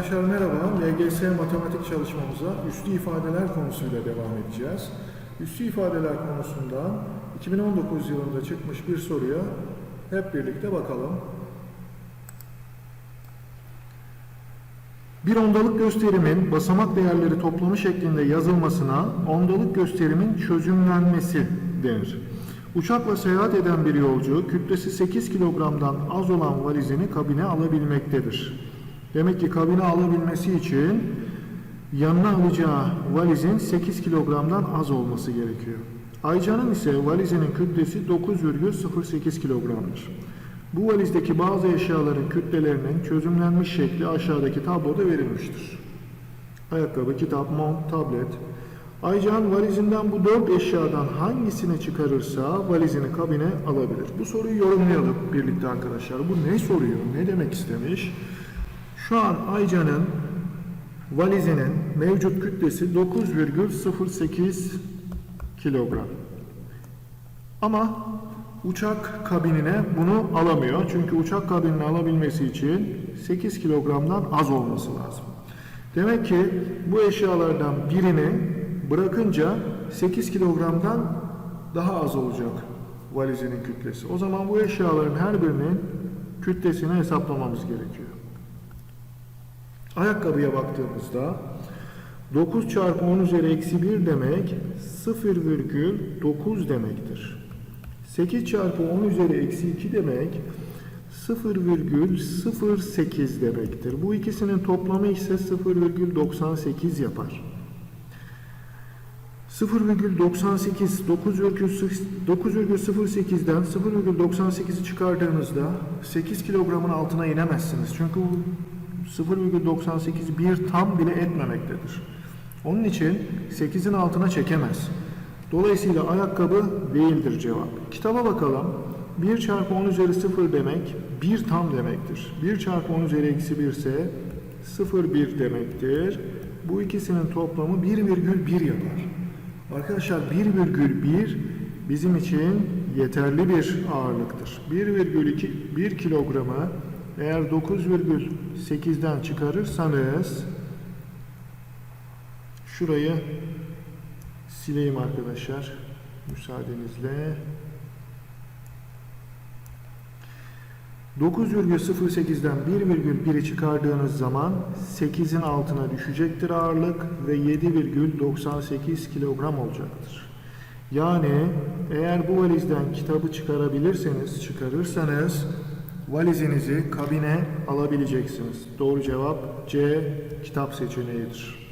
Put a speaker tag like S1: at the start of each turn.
S1: Arkadaşlar merhaba. LGS matematik çalışmamıza üslü ifadeler konusuyla devam edeceğiz. Üslü ifadeler konusundan 2019 yılında çıkmış bir soruya hep birlikte bakalım. Bir ondalık gösterimin basamak değerleri toplamı şeklinde yazılmasına ondalık gösterimin çözümlenmesi denir. Uçakla seyahat eden bir yolcu kütlesi 8 kilogramdan az olan valizini kabine alabilmektedir. Demek ki kabine alabilmesi için yanına alacağı valizin 8 kilogramdan az olması gerekiyor. Aycan'ın ise valizinin kütlesi 9,08 kilogramdır. Bu valizdeki bazı eşyaların kütlelerinin çözümlenmiş şekli aşağıdaki tabloda verilmiştir. Ayakkabı, kitap, mont, tablet. Aycan valizinden bu dört eşyadan hangisini çıkarırsa valizini kabine alabilir. Bu soruyu yorumlayalım birlikte arkadaşlar. Bu ne soruyor? Ne demek istemiş? Şu an Aycan'ın valizinin mevcut kütlesi 9,08 kilogram. Ama uçak kabinine bunu alamıyor. Çünkü uçak kabinini alabilmesi için 8 kilogramdan az olması lazım. Demek ki bu eşyalardan birini bırakınca 8 kilogramdan daha az olacak valizinin kütlesi. O zaman bu eşyaların her birinin kütlesini hesaplamamız gerekiyor. Ayakkabıya baktığımızda 9 çarpı 10 üzeri eksi 1 demek 0,9 demektir. 8 çarpı 10 üzeri eksi 2 demek 0,08 demektir. Bu ikisinin toplamı ise 0,98 yapar. 0,98 9,08'den 0,98'i çıkardığınızda 8 kilogramın altına inemezsiniz. Çünkü bu 0,98 bir tam bile etmemektedir. Onun için 8'in altına çekemez. Dolayısıyla ayakkabı değildir cevap. Kitaba bakalım. 1 çarpı 10 üzeri 0 demek 1 tam demektir. 1 çarpı 10 üzeri eksi 1 ise 0,1 demektir. Bu ikisinin toplamı 1,1 yapar. Arkadaşlar 1,1 bizim için yeterli bir ağırlıktır. 1,2 1 kilogramı eğer 9,8'den çıkarırsanız şurayı sileyim arkadaşlar müsaadenizle 9,08'den 1,1'i çıkardığınız zaman 8'in altına düşecektir ağırlık ve 7,98 kilogram olacaktır. Yani eğer bu valizden kitabı çıkarabilirseniz, çıkarırsanız valizinizi kabine alabileceksiniz. Doğru cevap C kitap seçeneğidir.